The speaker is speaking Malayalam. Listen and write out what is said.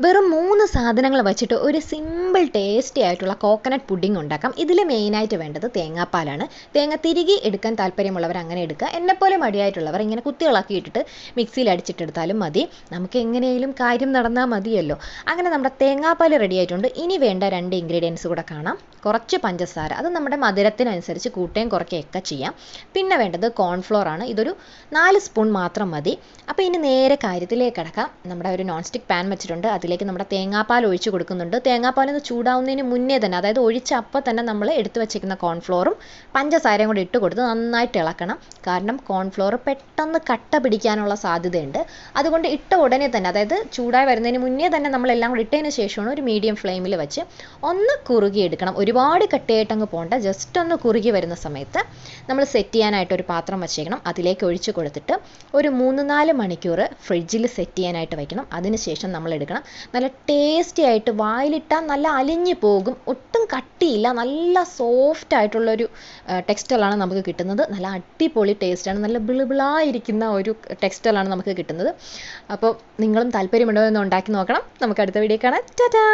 വെറും മൂന്ന് സാധനങ്ങൾ വെച്ചിട്ട് ഒരു സിമ്പിൾ ടേസ്റ്റി ആയിട്ടുള്ള കോക്കനട്ട് പുഡിംഗ് ഉണ്ടാക്കാം. ഇതിൽ മെയിനായിട്ട് വേണ്ടത് തേങ്ങാപ്പാലാണ്. തേങ്ങ തിരികെ എടുക്കാൻ താല്പര്യമുള്ളവർ അങ്ങനെ എടുക്കുക. എന്നെപ്പോലെ മടിയായിട്ടുള്ളവർ ഇങ്ങനെ കുത്തികളാക്കി ഇട്ടിട്ട് മിക്സിയിൽ അടിച്ചിട്ടെടുത്താലും മതി. നമുക്ക് എങ്ങനെയും കാര്യം നടന്നാൽ മതിയല്ലോ. അങ്ങനെ നമ്മുടെ തേങ്ങാപ്പാൽ റെഡി ആയിട്ടുണ്ട്. ഇനി വേണ്ട രണ്ട് ഇൻഗ്രീഡിയൻസ് കൂടെ കാണാം. കുറച്ച് പഞ്ചസാര. അത് നമ്മുടെ മധുരത്തിനനുസരിച്ച് കൂട്ടുകയും കുറയ്ക്കുകയൊക്കെ ചെയ്യാം. പിന്നെ വേണ്ടത് കോൺഫ്ലോർ ആണ്. ഇതൊരു നാല് സ്പൂൺ മാത്രം മതി. അപ്പോൾ ഇനി നേരെ കാര്യത്തിലേക്ക് കിടക്കാം. നമ്മുടെ ഒരു നോൺ സ്റ്റിക് പാൻ വെച്ചിട്ടുണ്ട്. അതിലേക്ക് നമ്മുടെ തേങ്ങാപ്പാൽ ഒഴിച്ച് കൊടുക്കുന്നുണ്ട്. തേങ്ങാപ്പാൽ ഒന്ന് ചൂടാവുന്നതിന് മുന്നേ തന്നെ അതായത് ഒഴിച്ച അപ്പോൾ തന്നെ നമ്മൾ എടുത്തു വെച്ചിരിക്കുന്ന കോൺഫ്ലോറും പഞ്ചസാരയും കൂടി ഇട്ട് കൊടുത്ത് നന്നായിട്ട് ഇളക്കണം. കാരണം കോൺഫ്ലോർ പെട്ടെന്ന് കട്ട പിടിക്കാനുള്ള സാധ്യതയുണ്ട്. അതുകൊണ്ട് ഇട്ട ഉടനെ തന്നെ അതായത് ചൂടായി വരുന്നതിന് മുന്നേ തന്നെ നമ്മൾ എല്ലാം കൂടി ഇട്ടതിന് ശേഷമാണ് ഒരു മീഡിയം ഫ്ലെയിമിൽ വെച്ച് ഒന്ന് കുറുകി എടുക്കണം. ഒരുപാട് കട്ടിയായിട്ട് അങ്ങ് പോകണ്ട ജസ്റ്റ് ഒന്ന് കുറുകി വരുന്ന സമയത്ത് നമ്മൾ സെറ്റ് ചെയ്യാനായിട്ട് ഒരു പാത്രം വെച്ചേക്കണം. അതിലേക്ക് ഒഴിച്ച് കൊടുത്തിട്ട് ഒരു മൂന്ന് നാല് മണിക്കൂർ ഫ്രിഡ്ജിൽ സെറ്റ് ചെയ്യാനായിട്ട് വെക്കണം. അതിനുശേഷം നമ്മൾ എടുക്കണം. നല്ല ടേസ്റ്റി ആയിട്ട് വായിലിട്ടാൽ നല്ല അലിഞ്ഞു പോകും. ഒട്ടും കട്ടിയില്ല. നല്ല സോഫ്റ്റ് ആയിട്ടുള്ളൊരു ടെക്സ്റ്റലാണ് നമുക്ക് കിട്ടുന്നത്. നല്ല അടിപൊളി ടേസ്റ്റാണ് നല്ല ബിളിബിളായിരിക്കുന്ന ഒരു ടെക്സ്റ്റലാണ് നമുക്ക് കിട്ടുന്നത്. അപ്പോൾ നിങ്ങളും താല്പര്യമുണ്ടോ എന്ന് ഉണ്ടാക്കി നോക്കണം. നമുക്ക് അടുത്ത വീഡിയോ കാണാം. ടാറ്റാ